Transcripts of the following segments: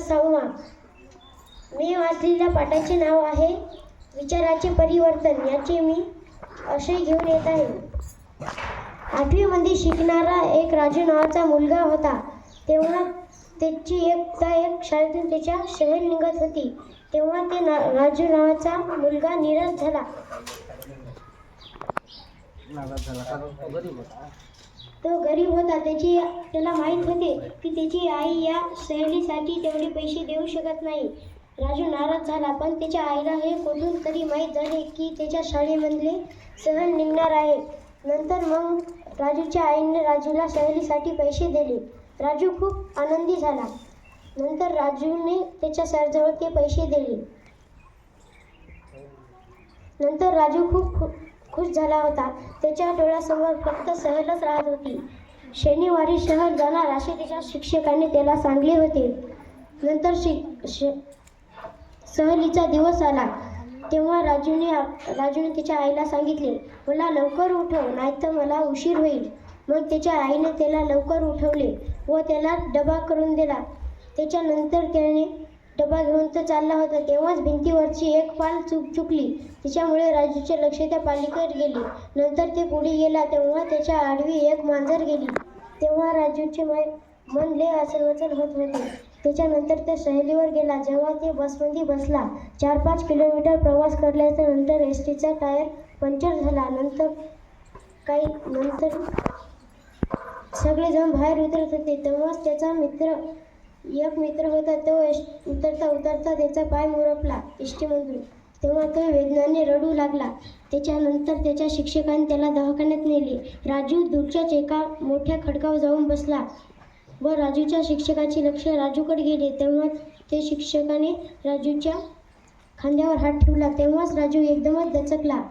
सहावा. मी वाचलेल्या पाठाचे नाव आहे विचाराचे परिवर्तन. याचे मी आशय घेऊन येत आहे. आठवीमध्ये शिकणारा एक राजू नावाचा मुलगा होता. तेव्हा त्याची एकदा एक शाळेतून त्याच्या शहर निघत होती. तेव्हा ते ना राजू नावाचा मुलगा निराश झाला. तो गरीब होता. त्याची त्याला माहीत होते की त्याची आई या सहलीसाठी तेवढे पैसे देऊ शकत नाही. राजू नाराज झाला पण त्याच्या आईला हे कुठून तरी माहीत झाले की त्याच्या शाळेमधले सहल निघणार आहे. नंतर मग राजूच्या आईने राजूला सहलीसाठी पैसे दिले. राजू खूप आनंदी झाला. नंतर राजूने त्याच्या सरजवळ ते पैसे दिले. नंतर राजू खूप खु खुश झाला होता. त्याच्या डोळ्यासमोर फक्त सहलच राहत होती. शनिवारी शहर जाणार असे तिच्या शिक्षकाने त्याला सांगले होते. नंतर शिक श सहलीचा दिवस आला. तेव्हा राजूने राजूने त्याच्या आईला सांगितले मला लवकर उठव नाहीतर मला उशीर होईल. मग त्याच्या आईने त्याला लवकर उठवले व त्याला डबा करून दिला. त्याच्यानंतर त्याने डबा घेऊन तो चालला होता. तेव्हाच भिंतीवरची एक पाल चूक चुकली. तिच्यामुळे राजूचे लक्ष त्या पालीकडे गेले. नंतर ते पुढे गेला तेव्हा त्याच्या आडवी एक मांजर गेली. तेव्हा राजूचे मै मन लय असलवचल होत होते. त्याच्यानंतर ते सहलीवर गेला. जेव्हा ते बसमध्ये बसला. चार पाच किलोमीटर प्रवास करल्याच्या नंतर एस टीचा टायर पंक्चर झाला. नंतर काही नंतर सगळेजण बाहेर उतरत होते. तेव्हाच त्याचा मित्र एक मित्र होता तो उतरता उतरता त्याचा पाय मुरपला मंजूर. तेव्हा तो वेदनाने रडू लागला. त्याच्यानंतर त्याच्या शिक्षकाने त्याला दवाखान्यात नेले. राजू दूरच्याच एका मोठ्या खडकावर जाऊन बसला. व राजूच्या शिक्षकाचे लक्ष राजूकडे गेले. तेव्हा ते शिक्षकाने राजूच्या खांद्यावर हात ठेवला. तेव्हाच राजू एकदमच दचकला.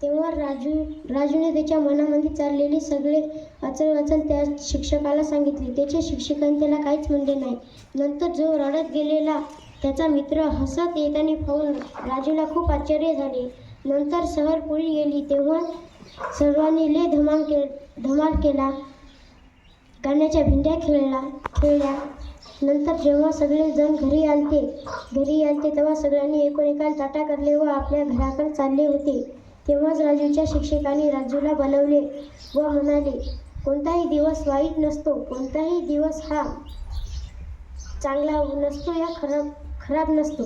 तेव्हा राजू राजूने त्याच्या मनामध्ये चाललेले सगळे अचल अचल त्या शिक्षकाला सांगितले. त्याच्या शिक्षकाने त्याला काहीच म्हणले नाही. नंतर जो रडत गेलेला त्याचा मित्र हसत येताना पाहून राजूला खूप आश्चर्य झाले. नंतर सहर पुढे गेली. तेव्हा सर्वांनी ले धमाल के धमाल केला. गाण्याच्या भिंड्या खेळला खेळल्या. नंतर जेव्हा सगळेजण घरी आलते घरी आलते तेव्हा सगळ्यांनी एकोणएकाला टाटा करले व आपल्या घराकडे चालले होते. तेव्हाच राजूच्या शिक्षकांनी राजूला बोलवले व म्हणाले कोणताही दिवस वाईट नसतो कोणताही दिवस हा चांगला नसतो या खराब खराब नसतो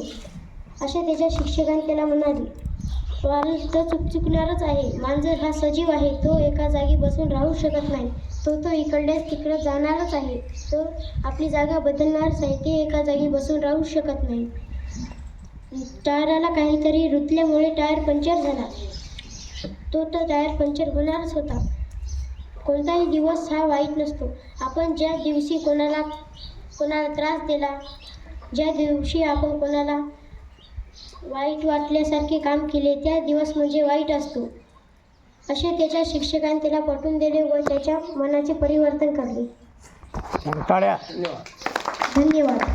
असे त्याच्या शिक्षकांनी त्याला म्हणाले. माणूस तर चुकचुकणारच आहे मांजर हा सजीव आहे तो एका जागी बसून राहू शकत नाही तो तो इकडल्याच तिकडं जाणारच आहे तो आपली जागा बदलणारच आहे ते एका जागी बसून राहू शकत नाही. टायराला काहीतरी रुतल्यामुळे टायर पंक्चर झाला. तो तर टायर पंक्चर होणारच होता. कोणताही दिवस हा वाईट नसतो. आपण ज्या दिवशी कोणाला कोणाला त्रास दिला ज्या दिवशी आपण कोणाला वाईट वाटल्यासारखे काम केले त्या दिवस म्हणजे वाईट असतो. असे त्याच्या शिक्षकाने त्याला पटवून दिले व त्याच्या मनाचे परिवर्तन करले. धन्यवाद.